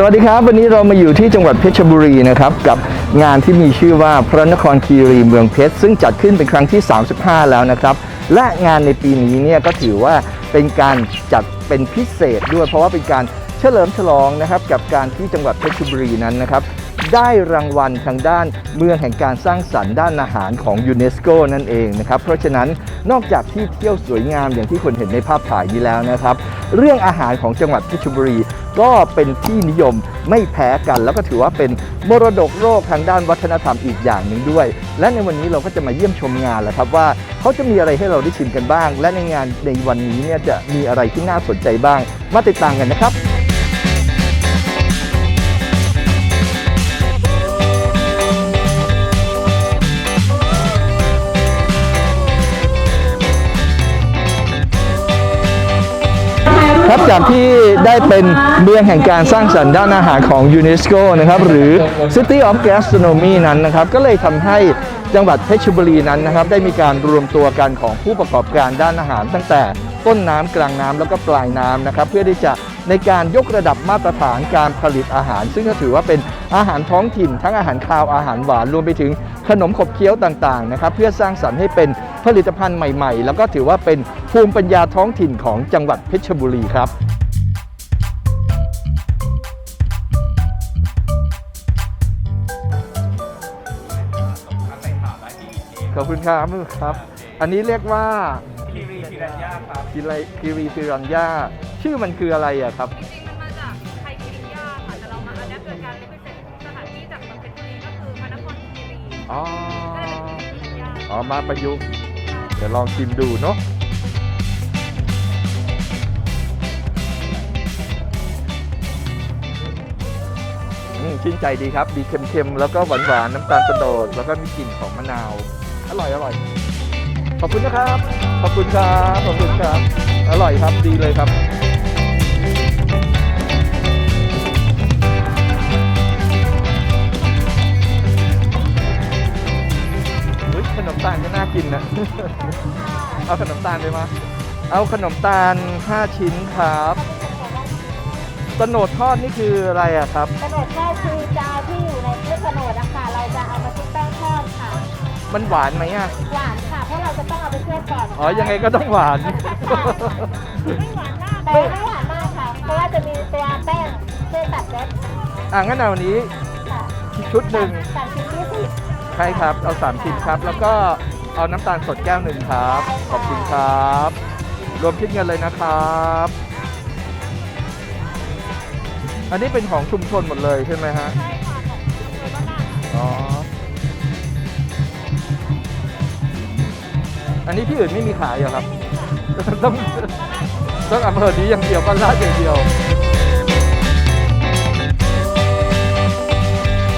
สวัสดีครับ วันนี้เรามาอยู่ที่จังหวัดเพชรบุรีนะครับกับงานที่มีชื่อว่าพระนครคีรีเมืองเพชร ซึ่งจัดขึ้นเป็นครั้งที่ 35 แล้วนะครับ และงานในปีนี้เนี่ยก็ถือว่าเป็นการจัดเป็นพิเศษด้วย เพราะว่าเป็นการเฉลิมฉลองนะครับกับการที่จังหวัดเพชรบุรีนั้นนะครับ ได้รางวัลทางด้านเมืองแห่งการสร้างสรรค์ด้านอาหารของยูเนสโกนั่นเองนะครับ เพราะฉะนั้นนอกจากที่เที่ยวสวยงามอย่างที่คนเห็นในภาพถ่ายนี้แล้วนะครับ เรื่องอาหารของจังหวัดเพชรบุรี ก็เป็นที่นิยมไม่แพ้กัน แล้วก็ถือว่าเป็นมรดกโลกทางด้านวัฒนธรรมอีกอย่างหนึ่งด้วย และในวันนี้เราก็จะมาเยี่ยมชมงานแหละครับว่าเขาจะมีอะไรให้เราได้ชิมกันบ้าง และในงานในวันนี้เนี่ยจะมีอะไรที่น่าสนใจบ้าง มาติดตามกันนะครับ ครับจากที่ได้เป็นเมืองแห่งการสร้างสรรค์ด้านอาหารของยูเนสโกนะครับหรือ City of Gastronomy นั้นนะครับก็เลยทำให้จังหวัดเพชรบุรีนั้นนะครับได้มีการรวมตัวกันของผู้ประกอบการด้านอาหาร ตั้งแต่ต้นน้ำกลางน้ำแล้วก็ปลายน้ำนะครับเพื่อที่จะในการยกระดับมาตรฐานการผลิตอาหาร ซึ่งก็ถือว่าเป็นอาหารท้องถิ่น ทั้งอาหารคาวอาหารหวานรวมไปถึงขนมขบเคี้ยวต่างๆนะครับเพื่อสร้างสรรค์ให้เป็นผลิตภัณฑ์ใหม่ ๆ แล้วก็ถือว่าเป็น ภูมิปัญญาท้องถิ่นของจังหวัดเพชรบุรีครับขอบคุณครับครับ อันนี้เรียกว่าคีรีพิรัญญาครับคิไรคิรีพิรัญญาชื่อมันคืออะไรอะครับจริงๆมันมาจากไทยคิริยาค่ะแต่เรามาอัดแอปโดยการเล่นเป็นสถานที่จากเมืองเพชรบุรีก็คือพระนครคีรีอ๋อก็เลยเป็นคิริยาอ๋อมาประยุกต์เดี๋ยวลองชิมดูเนาะ ชื่นใจดีครับ ดีเค็มๆ แล้วก็หวานๆ น้ำตาลกระโดด แล้วก็มีกลิ่นของมะนาว อร่อยอร่อย ขอบคุณนะครับ ขอบคุณครับ ขอบคุณครับ อร่อยครับ ดีเลยครับเฮ้ยขนมตาลก็น่ากินนะ เอาขนมตาลไปมา เอาขนมตาล 5 ชิ้นครับ ตโนดทอดนี่คืออะไรอะครับ กระโดดก็คือจาที่อยู่ในลูกกระโดดนะคะเราจะเอามาชุบแป้งทอดค่ะ มันหวานไหมอะหวานค่ะ เพราะเราจะต้องเอาไปเคลือบก่อนอ๋อ ยังไงก็ต้องหวาน ไม่หวานมากแต่ไม่หวานมากค่ะ เพราะว่าจะมีตัวแป้งช่วยตัดรสอะงั้นเอาวันนี้ค่ะชุดหนึ่งสามชิ้นยี่สิบใช่ครับ เอา3ชิ้นครับ แล้วก็เอาน้ำตาลสดแก้วหนึ่งครับ ขอบคุณครับ รวมคิดเงินเลยนะครับ อันนี้เป็นของชุมชนหมดเลยใช่ไหมฮะ ใช่ค่ะของคุณบ้านนาอ๋อ อันนี้ที่อื่นไม่มีขายเหรอครับ ต้องต้องอำเภอนี้อย่างเดียวบ้านลาดอย่างเดียว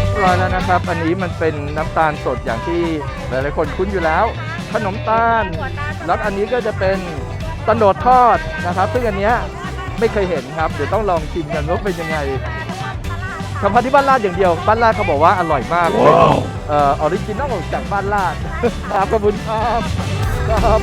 เรียบร้อยแล้วนะครับ อันนี้มันเป็นน้ำตาลสดอย่างที่หลายๆคนคุ้นอยู่แล้ว ขนมตาล แล้วอันนี้ก็จะเป็นตะโนดทอดนะครับ ซึ่งอันเนี้ย ไม่เคยเห็นครับเดี๋ยวต้องลองชิมกันว่าเป็นยังไงเฉพาะที่บ้านลาดอย่างเดียวบ้านลาดเขาบอกว่าอร่อยมากเป็นเอ่อออริจินอลจากบ้านลาดครับขอบคุณครับครับ